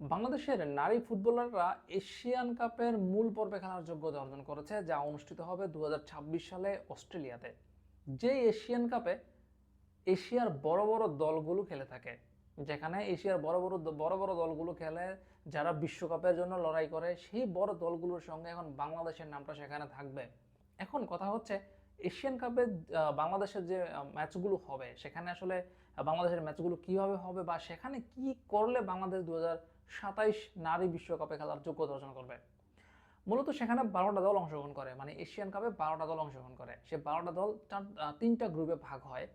বাংলাদেশের নারী ফুটবলাররা এশিয়ান কাপের মূল পর্বে খেলার যোগ্যতা অর্জন করেছে, যা অনুষ্ঠিত হবে দু হাজার ছাব্বিশ সালে অস্ট্রেলিয়াতে। যেই এশিয়ান কাপে এশিয়ার বড় বড় দলগুলো খেলে থাকে, যেখানে এশিয়ার বড় বড় বড় বড় দলগুলো খেলে, যারা বিশ্বকাপের জন্য লড়াই করে, সেই বড় দলগুলোর সঙ্গে এখন বাংলাদেশের নামটা সেখানে থাকবে। এখন কথা হচ্ছে এশিয়ান কাপে বাংলাদেশের যে ম্যাচগুলো হবে, সেখানে আসলে বাংলাদেশের ম্যাচগুলো কীভাবে হবে বা সেখানে কি করলে বাংলাদেশ দু সাতাইশ নারী বিশ্বকাপে খেলার যোগ্যতা অর্জন করবে? মূলত সেখানে বারোটা দল অংশগ্রহণ করে মানে এশিয়ান কাপে বারোটা দল অংশগ্রহণ করে। সে বারোটা দল চার- তিনটা গ্রুপে ভাগ হয়।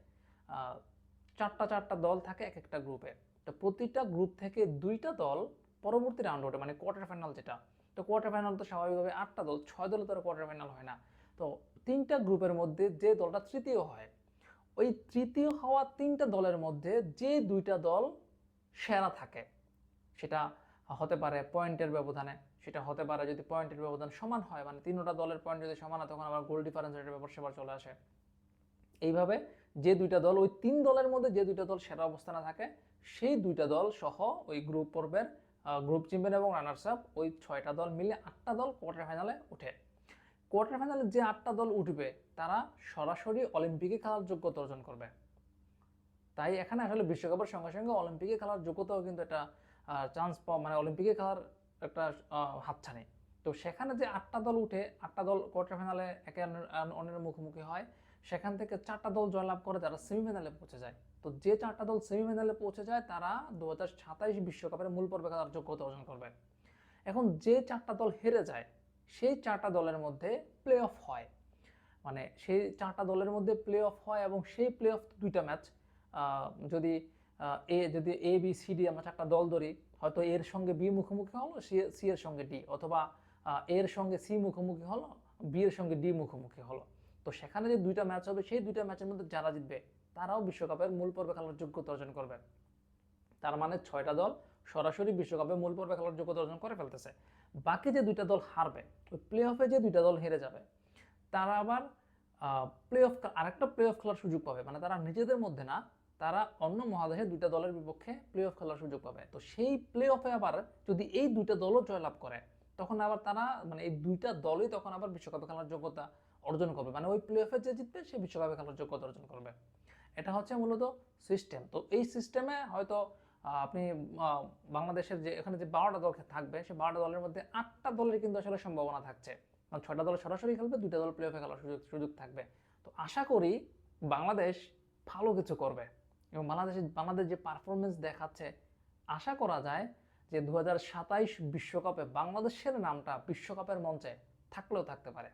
চারটা চারটা দল থাকে এক একটা গ্রুপে তো প্রতিটা গ্রুপ থেকে দুইটা দল পরবর্তী রাউন্ড ওঠে মানে কোয়ার্টার ফাইনাল যেটা। তো কোয়ার্টার ফাইনাল তো স্বাভাবিকভাবে আটটা দল, ছয় দলে তো কোয়ার্টার ফাইনাল হয় না। তো তিনটা গ্রুপের মধ্যে যে দলটা তৃতীয় হয়, ওই তৃতীয় হওয়া তিনটা দলের মধ্যে যে দুইটা দল সেরা থাকে, সেটা হতে পারে পয়েন্টের ব্যবধানে, সেটা হতে পারে যদি পয়েন্টের ব্যবধান সমান হয় মানে তিনটা দলের পয়েন্ট যদি সমান হয়, তখন আবার গোল ডিফারেন্সের ব্যাপার সেবার চলে আসে। এইভাবে যে দুইটা দল, ওই তিন দলের মধ্যে যে দুইটা দল সেরা অবস্থানে থাকে, সেই দুইটা দল সহ ওই গ্রুপ পর্বের গ্রুপ চ্যাম্পিয়ন এবং রানার্স আপ ওই ছয়টা দল মিলে আটটা দল কোয়ার্টার ফাইনালে ওঠে। কোয়ার্টার ফাইনালে যে আটটা দল উঠবে, তারা সরাসরি অলিম্পিকে খেলার যোগ্যতা অর্জন করবে। তাই এখানে আসলে বিশ্বকাপের সঙ্গে সঙ্গে অলিম্পিকে খেলার যোগ্যতাও কিন্তু একটা চান্স পাওয়া মানে অলিম্পিকে খেলার একটা হাতছানি। তো সেখানে যে আটটা দল উঠে, আটটা দল কোয়ার্টার ফাইনালে একে অন্যের- মুখোমুখি হয়, সেখান থেকে চারটা দল জয়লাভ করে তারা সেমিফাইনালে পৌঁছে যায়। তো যে চারটা দল সেমিফাইনালে পৌঁছে যায়, তারা দু বিশ্বকাপের মূল পর্বে খেলার যোগ্যতা অর্জন করবে। এখন যে চারটা দল হেরে যায় সেই চারটা দলের মধ্যে প্লে অফ হয়। মানে সেই চারটা দলের মধ্যে প্লে অফ হয় এবং সেই প্লে অফ দুইটা ম্যাচ যদি এ যদি এ বি সি ডি আমরা চারটা দল ধরি, হয়তো এর সঙ্গে বি মুখোমুখি হলো, সি এর সঙ্গে ডি অথবা এর সঙ্গে সি মুখোমুখি হলো বি এর সঙ্গে ডি মুখোমুখি হলো। তো সেখানে যে দুইটা ম্যাচ হবে, সেই দুইটা ম্যাচের মধ্যে যারা জিতবে, তারাও বিশ্বকাপের মূল পর্বে খেলার যোগ্যতা অর্জন করবে। তার মানে ছয়টা দল সরাসরি বিশ্বকাপে মূল পর্বে খেলার যোগ্যতা অর্জন করে ফেলতেছে। বাকি যে দুইটা দল হারবে, ওই প্লে অফে যে দুইটা দল হেরে যাবে, তারা আবার প্লে অফ আরেকটা প্লে অফ খেলার সুযোগ পাবে। মানে তারা নিজেদের মধ্যে না, তারা অন্য মহাদেশের দুইটা দলের বিপক্ষে প্লে অফ খেলার সুযোগ পাবে। তো সেই প্লে অফে আবার যদি এই দুইটা দলও জয়লাভ করে, তখন আবার তারা মানে এই দুইটা দলই তখন আবার বিশ্বকাপে খেলার যোগ্যতা অর্জন করবে। মানে ওই প্লে অফে যে জিতবে, সে বিশ্বকাপে খেলার যোগ্যতা অর্জন করবে। এটা হচ্ছে মূলত সিস্টেম তো এই সিস্টেমে হয়তো আপনি বাংলাদেশের যে, এখানে যে বারোটা দল থাকবে, সেই বারোটা দলের মধ্যে আটটা দলের কিন্তু আসলে সম্ভাবনা থাকছে। ছয়টা দল সরাসরি খেলবে, দুইটা দল প্লে অফে খেলার সুযোগ সুযোগ থাকবে। তো আশা করি বাংলাদেশ ভালো কিছু করবে। এবং বাংলাদেশের বাংলাদেশ যে পারফরমেন্স দেখাচ্ছে, আশা করা যায় যে দু বিশ্বকাপে বাংলাদেশের নামটা বিশ্বকাপের মঞ্চে থাকলেও থাকতে পারে।